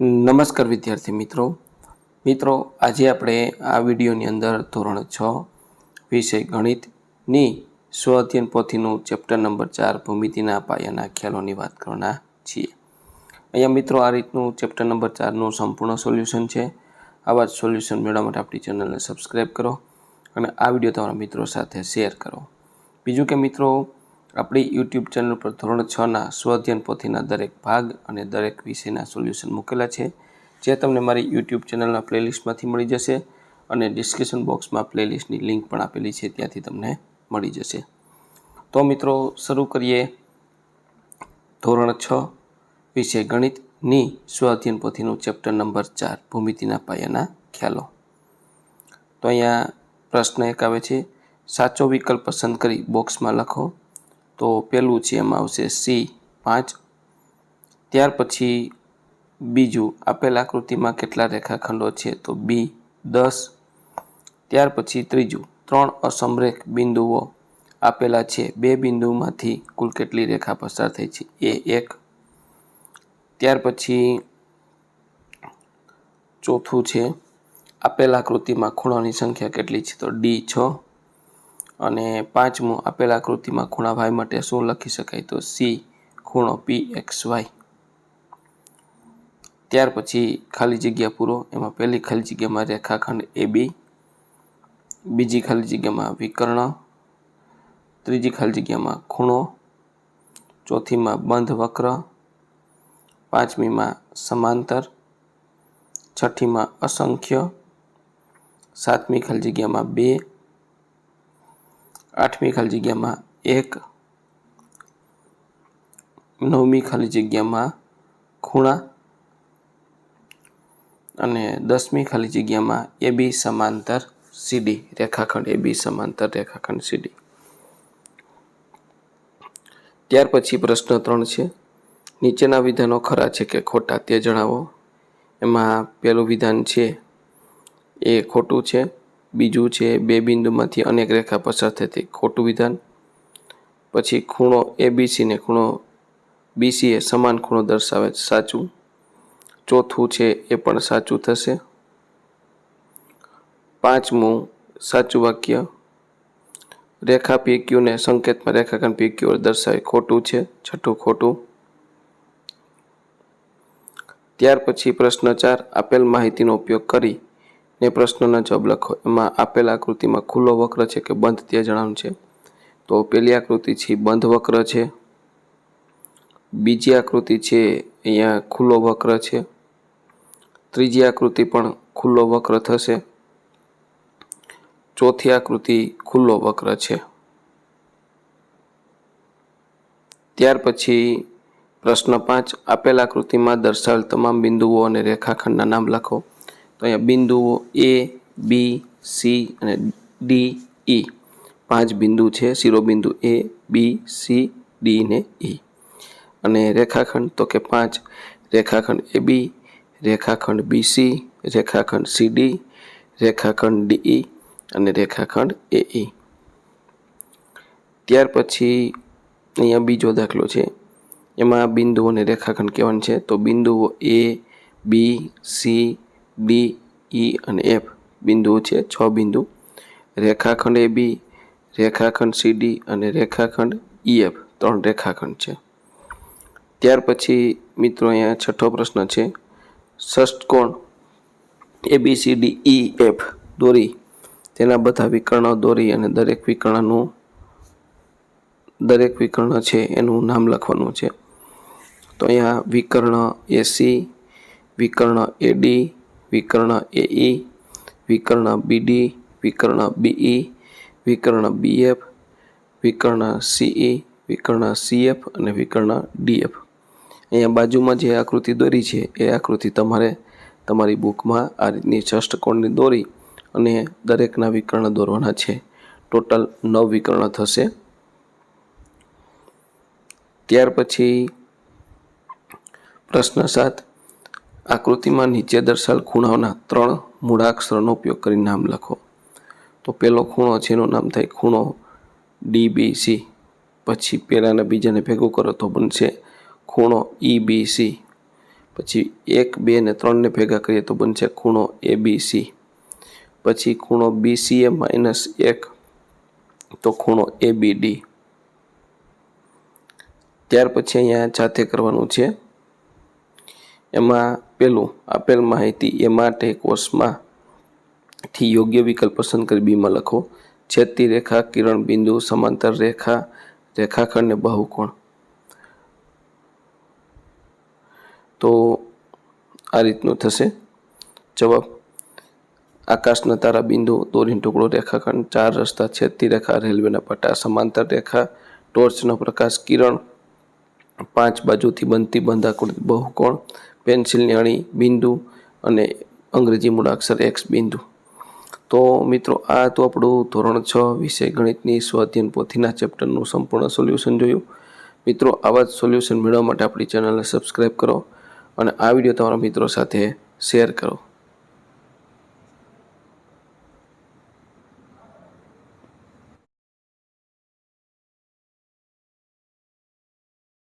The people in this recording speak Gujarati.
નમસ્કાર વિદ્યાર્થી મિત્રો. મિત્રો, આજે આપણે આ વિડીયોની અંદર ધોરણ છ, વિષય ગણિતની સ્વ અધ્યયન પોથીનું ચેપ્ટર નંબર ચાર, ભૂમિતિના પાયાના ખ્યાલોની વાત કરવાના છીએ. અહીંયા મિત્રો, આ રીતનું ચેપ્ટર નંબર ચારનું સંપૂર્ણ સોલ્યુશન છે. આવા જ સોલ્યુશન મેળવવા માટે આપણી ચેનલને સબસ્ક્રાઈબ કરો અને આ વીડિયો તમારા મિત્રો સાથે શેર કરો. બીજું કે મિત્રો આપણી યુટ્યુબ ચેનલ પર ધોરણ છના સ્વઅધ્યયન પોથીના દરેક ભાગ અને દરેક વિષયના સોલ્યુશન મૂકેલા છે, જે તમને મારી યુટ્યુબ ચેનલના પ્લેલિસ્ટમાંથી મળી જશે અને ડિસ્ક્રિપ્શન બોક્સમાં પ્લેલિસ્ટની લિંક પણ આપેલી છે, ત્યાંથી તમને મળી જશે. તો મિત્રો, શરૂ કરીએ. ધોરણ છ, વિષય ગણિતની સ્વઅધ્યયન પોથીનું ચેપ્ટર નંબર ચાર, ભૂમિતિના પાયાના ખ્યાલો. તો અહીંયા પ્રશ્ન એક આવે છે, સાચો વિકલ્પ પસંદ કરી બોક્સમાં લખો. તો પહેલું છે એમાં આવશે સી પાંચ. ત્યાર પછી બીજું આપેલ આકૃતિમાં કેટલા રેખાખંડો છે તો બી દસ. ત્યાર પછી ત્રીજું ત્રણ અસમરેખ બિંદુઓ આપેલા છે. બે બિંદુમાંથી કુલ કેટલી રેખા પસાર થઈ છે? એ એક. ત્યાર પછી ચોથું છે આપેલ આકૃતિમાં ખૂણાની સંખ્યા કેટલી છે તો ડી છ. અને પાંચમું આપેલ આકૃતિમાં ખૂણા વાય માટે શું લખી શકાય? તો સી, ખૂણો પી એક્સ વાય ત્યાર પછી ખાલી જગ્યા પૂરો. એમાં પહેલી ખાલી જગ્યામાં રેખાખંડ એ બી બીજી ખાલી જગ્યામાં વિકર્ણ. ત્રીજી ખાલી જગ્યામાં ખૂણો. ચોથીમાં બંધ વક્ર. પાંચમીમાં સમાંતર. છઠ્ઠીમાં અસંખ્ય. સાતમી ખાલી જગ્યામાં બે. આઠમી ખાલી જગ્યામાં એક, નવમી ખાલી જગ્યામાં ખૂણા અને દસમી ખાલી જગ્યામાં એ બી સમાંતર સીડી, રેખાખંડ એ બી સમાંતર રેખાખંડ સીડી. ત્યાર પછી પ્રશ્ન ત્રણ છે. નીચેના વિધાનો ખરા છે કે ખોટા તે જણાવો. એમાં પહેલું વિધાન છે એ ખોટું છે. બીજું છે બે બિંદુમાંથી અનેક રેખા પસાર થતી. ખોટું વિધાન. પછી ખૂણો એ બીસીને ખૂણો બીસી એ સમાન ખૂણો દર્શાવે સાચું. ચોથું છે એ પણ સાચું થશે. પાંચમું સાચું વાક્ય. રેખા પીક્યુને સંકેતમાં રેખાખંડ પીક્યુ દર્શાવે. ખોટું છે. છઠ્ઠું ખોટું. ત્યાર પછી પ્રશ્ન ચાર, આપેલ માહિતીનો ઉપયોગ કરી ને પ્રશ્નના જવાબ લખો. એમાં આપેલ આકૃતિમાં ખુલ્લો વક્ર છે કે બંધ તે જણાવવાનું છે. તો પેલી આકૃતિ છે બંધ વક્ર છે. બીજી આકૃતિ છે અહીંયા ખુલ્લો વક્ર છે. ત્રીજી આકૃતિ પણ ખુલ્લો વક્ર થશે. ચોથી આકૃતિ ખુલ્લો વક્ર છે. ત્યાર પછી પ્રશ્ન પાંચ. આપેલ આકૃતિમાં દર્શાવેલ તમામ બિંદુઓ અને રેખાખંડના નામ લખો. તો અહીંયા બિંદુઓ એ બી સી અને ડી ઈ પાંચ બિંદુ છે, શિરોબિંદુ એ બી સી ડી ને ઈ અને રેખાખંડ તો કે પાંચ. રેખાખંડ એ બી રેખાખંડ બીસી રેખાખંડ સીડી રેખાખંડ ડીઈ અને રેખાખંડ એઈ ત્યાર પછી અહીંયા બીજો દાખલો છે. એમાં બિંદુઓને રેખાખંડ કહેવાનું છે. તો બિંદુઓ એ બી સી ડી ઈ અને એફ બિંદુઓ છે, છ બિંદુ. રેખાખંડ એ બી રેખાખંડ સીડી અને રેખાખંડ ઈ એફ ત્રણ રેખાખંડ છે. ત્યાર પછી મિત્રો અહીંયા છઠ્ઠો પ્રશ્ન છે. ષષ્ટકોણ A B C D E F દોરી. તેના બધા વિકર્ણો દોરી અને દરેક વિકર્ણનું દરેક વિકર્ણ છે એનું નામ લખવાનું છે. તો અહીંયા વિકર્ણ એસી વિકર્ણ એડી વિકર્ણ એઈ વિકર્ણ બીડી, વિકર્ણ બીઈ, વિકર્ણ બીએફ, વિકર્ણ સીઈ, વિકર્ણ સીએફ અને વિકર્ણ ડીએફ. અહીંયા બાજુમાં જે આકૃતિ દોરી છે, એ આકૃતિ તમારે તમારી બુકમાં આ રીતની ષષ્ટકોણની દોરી અને દરેકના વિકર્ણ દોરવાના છે. ટોટલ નવ વિકર્ણ થશે. ત્યાર પછી પ્રશ્ન સાત. આકૃતિમાં નીચે દર્શાવેલ ખૂણાઓના ત્રણ મૂળાક્ષરોનો ઉપયોગ કરી નામ લખો. તો પહેલો ખૂણો છે, એનું નામ થાય ખૂણો ડીબીસી પછી પહેલાંને બીજાને ભેગું કરો તો બનશે ખૂણો ઈબીસી પછી એક, બે ને ત્રણને ભેગા કરીએ તો બનશે ખૂણો એ બી સી પછી ખૂણો બી સી એ માઇનસ એક, તો ખૂણો એ બી ડી ત્યાર પછી અહીંયા જાતે કરવાનું છે. એમાં પેલું આપેલ માહિતી એ માટે કોષમાં થી યોગ્ય વિકલ્પ પસંદ કરી બીમાં લખો. છેદતી રેખા, કિરણ બિંદુ, સમાંતર રેખા, રેખાખંડ ને બહુકોણ. તો આ રીતનું થશે. જવાબ, આકાશના તારા બિંદુ દોરીનો ટુકડો, રેખાખંડ, ચાર રસ્તા, છેદતી રેખા, રેલવેના પટ્ટા, સમાંતર રેખા, ટોર્ચનો પ્રકાશ, કિરણ, પાંચ બાજુથી બનતી બંધાકૃતિ બહુકોણ પેન્સિલની અણી, બિંદુ અને અંગ્રેજી મૂળાક્ષર એક્સ બિંદુ. તો મિત્રો, આ તો આપણું ધોરણ છ વિષય ગણિતની સ્વાધ્યન પોથીના ચેપ્ટરનું સંપૂર્ણ સોલ્યુશન જોયું. મિત્રો, આવા જ સોલ્યુશન મેળવવા માટે આપણી ચેનલને સબસ્ક્રાઈબ કરો અને આ વીડિયો તમારા મિત્રો સાથે શેર કરો.